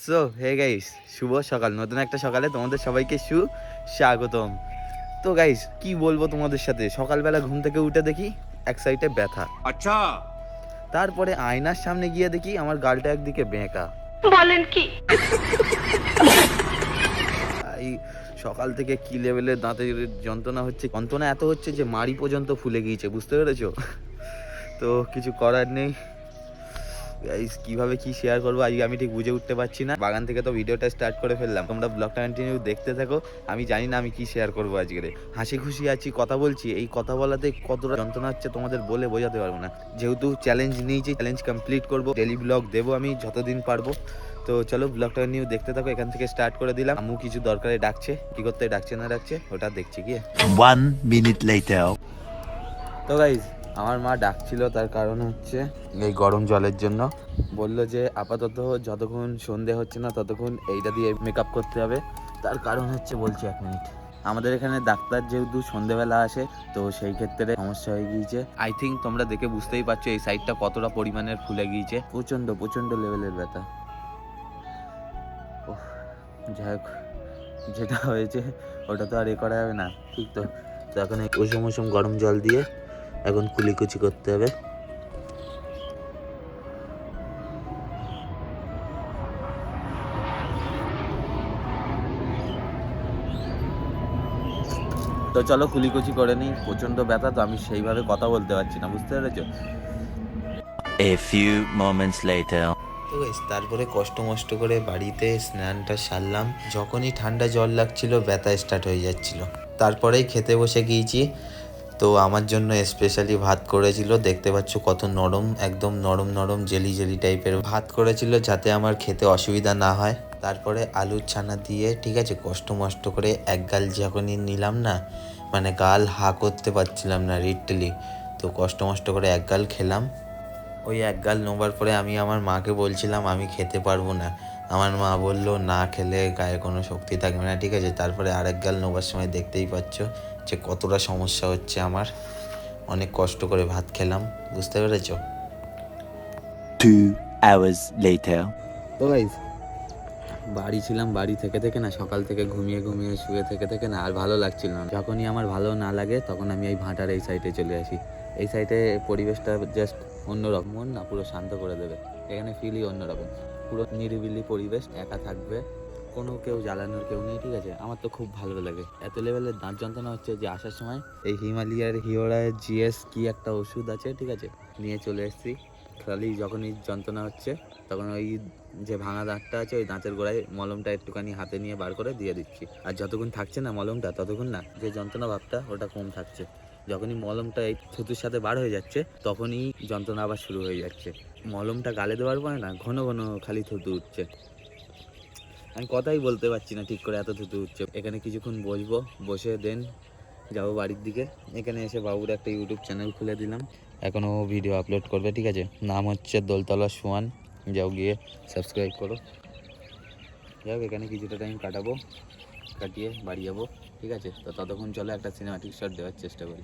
So hey guys শুভ সকাল। নতুন একটা সকালে তোমাদের সবাইকে সু স্বাগতম। তো গাইস কি বলব তোমাদের সাথে? সকালবেলা ঘুম থেকে উঠে দেখি এক সাইডে ব্যথা। আচ্ছা। তারপরে আয়নার সামনে গিয়ে দেখি আমার গালটা একদিকে বেঁকা। বলেন কি? এই সকাল থেকে কি লেভেলের দাঁতের যন্ত্রণা হচ্ছে যন্ত্রণা এত হচ্ছে যে মাড়ি পর্যন্ত ফুলে গিয়েছে বুঝতে পেরেছ? তো কিছু করার নেই। কীভাবে কি শেয়ার করব? আজকে আমি ঠিক বুঝে উঠতে পারছি না। বাগান থেকে তো ভিডিওটা স্টার্ট করে ফেললাম। তোমরা ব্লগটা কন্টিনিউ দেখতে থাকো। আমি জানি না আমি কি শেয়ার করব আজকে হাসি খুশি আছি কথা বলছি। এই কথা বলাতে কতটা যন্ত্রণা হচ্ছে তোমাদের বলে বোঝাতে পারব না। যেহেতু চ্যালেঞ্জ নিয়েছি চ্যালেঞ্জ কমপ্লিট করব। ডেলি ব্লগ দেবো আমি যতদিন পারব। তো চলো ব্লগটা নিউ দেখতে থাকো। এখান থেকে স্টার্ট করে দিলাম। আম্মু কিছু দরকারে ডাকছে। কি করতে ডাকছে না ডাকছে? ওটা দেখছি গিয়ে। One minute later. তো গাইজ আমার মা ডাকছিল তার কারণ হচ্ছে এই গরম জলের জন্য। বলল যে আপাতত যতক্ষণ সন্ধে হচ্ছে না ততক্ষণ এইটা দিয়ে মেকআপ করতে হবে। তার কারণ হচ্ছে বলছি এক মিনিট আমাদের এখানে ডাক্তার যেহেতু সন্ধেবেলা আসে তো সেই ক্ষেত্রে সমস্যা হয়ে গিয়েছে। আই থিঙ্ক তোমরা দেখে বুঝতেই পারছ এই সাইডটা কতটা পরিমাণের ফুলে গিয়েছে। প্রচণ্ড প্রচণ্ড লেভেলের ব্যথা। ওহ, যাই হোক যেটা হয়েছে ওটা তো আর এ করা যাবে না। ঠিক তো তো এখন উষুম উষুম গরম জল দিয়ে এখন কুলিকুচি করতে হবে। তো চলো কুলিকুচি করে নিই প্রচণ্ড ব্যথা তো আমি সেইভাবে কথা বলতে পারছি না বুঝতে পেরেছ? A few moments later. তো তারপরে কষ্ট মষ্ট করে বাড়িতে স্নানটা সারলাম। যখনই ঠান্ডা জল লাগছিল ব্যথা স্টার্ট হয়ে যাচ্ছিল। তারপরেই খেতে বসে গিয়েছি। তো আমার জন্য স্পেশালি ভাত করেছিল, দেখতে পাচ্ছ কত নরম, একদম নরম নরম জেলি জেলি টাইপের ভাত করেছিল যাতে আমার খেতে অসুবিধা না হয়। তারপরে আলুর ছানা দিয়ে, ঠিক আছে, কষ্ট মষ্ট করে এক গাল যখনই নিলাম না মানে গাল হা করতে পারছিলাম না লিটালি তো কষ্ট মষ্ট করে এক গাল খেলাম। ওই এক গাল নোবার পরে আমি আমার মাকে বলছিলাম, আমি খেতে পারব না। আমার মা বলল, না খেলে গায়ে কোনো শক্তি থাকবে না। ঠিক আছে, তারপরে আরেক গাল নোবার সময় দেখতেই পাচ্ছ যে কতটা সমস্যা হচ্ছে আমার। অনেক কষ্ট করে ভাত খেলাম বুঝতে পেরেছ? Two hours later. তো গাইজ বাড়ি ছিলাম বাড়ি থেকে থেকে না সকাল থেকে ঘুমিয়ে ঘুমিয়ে শুয়ে থেকে থেকে না আর ভালো লাগছিল না। যখনই আমার ভালো না লাগে তখন আমি এই ভাটার এই সাইডে চলে আসি। এই সাইডে পরিবেশটা জাস্ট অন্যরকম মন না পুরো শান্ত করে দেবে। এখানে ফিলই অন্যরকম। পুরো নিরিবিলি পরিবেশ একা থাকবে। কোনো কেউ জ্বালানোর কেউ নেই, ঠিক আছে? আমার তো খুব ভালো লাগে। এত লেভেলের দাঁত যন্ত্রণা হচ্ছে যে আসার সময় এই হিমালয়ার হিওড়ায় জিএস কি একটা ওষুধ আছে, ঠিক আছে? নিয়ে চলে এসেছি। খালি যখনই যন্ত্রণা হচ্ছে, তখন ওই যে ভাঙা দাঁতটা আছে, ওই দাঁতের গোড়ায় মলমটা একটুখানি হাতে নিয়ে বার করে দিয়ে দিচ্ছি। আর যতক্ষণ থাকছে না মলমটা, ততক্ষণ না যে যন্ত্রণা ভাবটা, ওটা কম থাকছে। যখনই মলমটা এই থুতুর সাথে বার হয়ে যাচ্ছে, তখনই যন্ত্রণা আবার শুরু হয়ে যাচ্ছে। মলমটা গালে দেওয়ার পরে না, ঘন ঘন খালি থুতু উঠছে। আমি কথাই বলতে পারছি না ঠিক করে, এত থুতু উঠছে। এখানে কিছুক্ষণ বসবো, বসে দেন যাব বাড়ির দিকে। এখানে এসে বাবুর একটা ইউটিউব চ্যানেল খুলে দিলাম। এখনও ভিডিও আপলোড করবে, ঠিক আছে? নাম হচ্ছে দোলতলা সোয়ান। যাও গিয়ে সাবস্ক্রাইব করো। যাও এখানে কিছুটা টাইম কাটাবো, কাটিয়ে বাড়ি যাব, ঠিক আছে? তো ততক্ষণ চলো একটা সিনেমাটিক শট দেওয়ার চেষ্টা করি।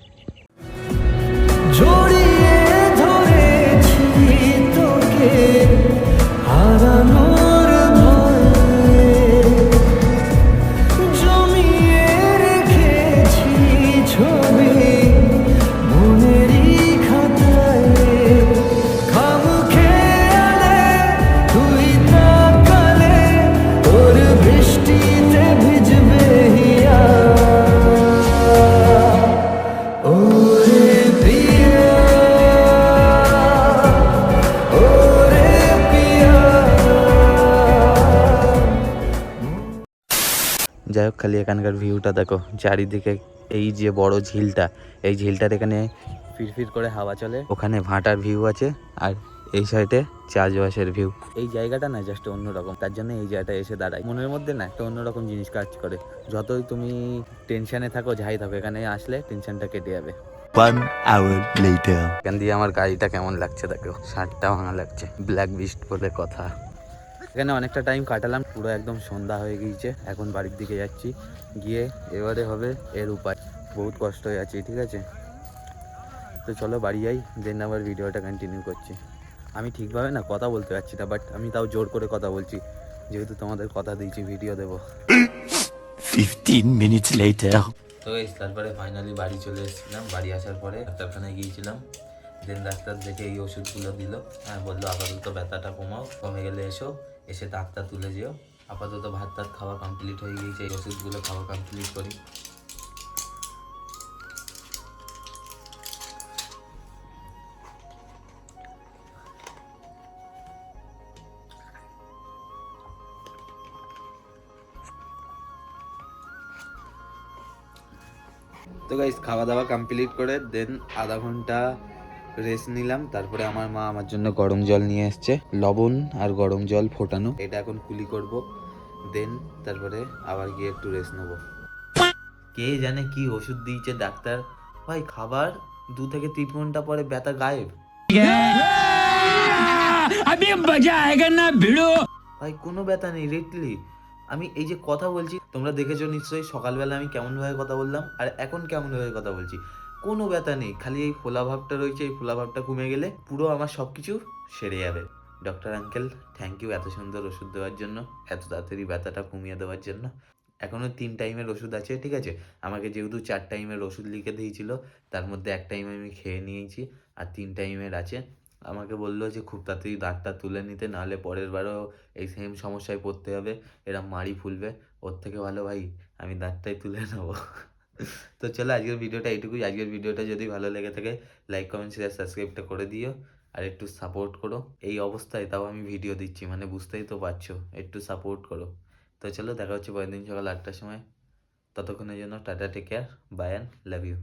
যাই হোক খালি এখানকার ভিউটা দেখো। চারিদিকে এই যে বড় ঝিলটা এই ঝিলটার এখানে ফিরফির করে হাওয়া চলে। ওখানে ভাটার ভিউ আছে আর এই সাইডে চাষবাসের ভিউ এই জায়গাটা না জাস্ট অন্যরকম তার জন্য এই জায়গাটা এসে দাঁড়ায়। মনের মধ্যে না একটা অন্যরকম জিনিস কাজ করে। যতই তুমি টেনশনে থাকো যাই থাকো এখানে আসলে টেনশনটা কেটে যাবে। এখান দিয়ে আমার গাড়িটা কেমন লাগছে দেখো? শার্টটা ভাঙা লাগছে। ব্ল্যাক বিস্ট বলে কথা। এখানে অনেকটা টাইম কাটালাম পুরো একদম সন্ধ্যা হয়ে গিয়েছে এখন বাড়ির দিকে যাচ্ছি গিয়ে এবারে হবে এর উপায়। বহুত কষ্ট হয়ে আছে ঠিক আছে? তো চলো বাড়ি যাই দেন আবার ভিডিওটা কন্টিনিউ করছি। আমি ঠিকভাবে না কথা বলতে পারছি না বাট আমি তাও জোর করে কথা বলছি। যেহেতু তোমাদের কথা দিয়েছি ভিডিও দেবো। 15 minutes later. তো এই তারপরে ফাইনালি বাড়ি চলে এসেছিলাম। বাড়ি আসার পরে ডাক্তারখানায় গিয়েছিলাম। দেন ডাক্তার দেখে এই ওষুধগুলো দিল। হ্যাঁ বলল আপাতত ব্যথাটা কমাও কমে গেলে এসো। এসে ডাক্তার তুলে যেও। আপাতত ভাত টাত খাওয়া কমপ্লিট হয়ে গিয়েছে, এই ওষুধগুলো খাওয়া কমপ্লিট করি। তো গাইস খাওয়া দাওয়া কমপ্লিট করে দেন আধা ঘণ্টা রেস্ট নিলাম তারপরে আমার মা আমার জন্য গরম জল নিয়ে এসছে লবণ আর গরম জল ফোটানো। এটা এখন কুলি করব দেন তারপরে আবার গিয়ে একটু রেস্ট নেব। কে জানে কি ওষুধ দিয়েছে ডাক্তার? ভাই খাবার দু থেকে তিন ঘণ্টা পরে ব্যথা গায়েব। ভাই কোনো ব্যথা নেই রেটলি। আমি এই যে কথা বলছি তোমরা দেখেছ নিশ্চয়ই সকালবেলা আমি কেমন ভাবে কথা বললাম আর এখন কেমন ভাবে কথা বলছি। কোনো ব্যথা নেই, খালি এই ফোলা ভাবটা রয়েছে, এই ফোলা ভাবটা কমে গেলে পুরো আমার সব কিছু সেরে যাবে। ডক্টর আঙ্কেল থ্যাংক ইউ এত সুন্দর ওষুধ দেওয়ার জন্য, এত তাড়াতাড়ি ব্যথাটা কমিয়ে দেওয়ার জন্য। এখনও তিন টাইমের ওষুধ আছে, ঠিক আছে? আমাকে যেহেতু চার টাইমের ওষুধ লিখে দিয়েছিল, তার মধ্যে এক টাইম আমি খেয়ে নিয়েছি, আর তিন টাইমের আছে। আমাকে বলল যে খুব তাড়াতাড়ি দাঁতটা তুলে নিতে, নাহলে পরের বারও এই সেম সমস্যায় পড়তে হবে, এরা মাড়ি ফুলবে। ওর থেকে ভালো ভাই, আমি দাঁতটাই তুলে নেব। তো চলো আজকের ভিডিওটা এইটুকুই। আজকের ভিডিওটা যদি ভালো লেগে থাকে লাইক কমেন্ট শেয়ার সাবস্ক্রাইবটা করে দিও আর একটু সাপোর্ট করো। এই অবস্থায় তাও আমি ভিডিও দিচ্ছি মানে বুঝতেই তো পারছ, একটু সাপোর্ট করো। তো চলো দেখা হচ্ছে পরের দিন সকাল আটটার সময়। ততক্ষণের জন্য tata take care bye and love you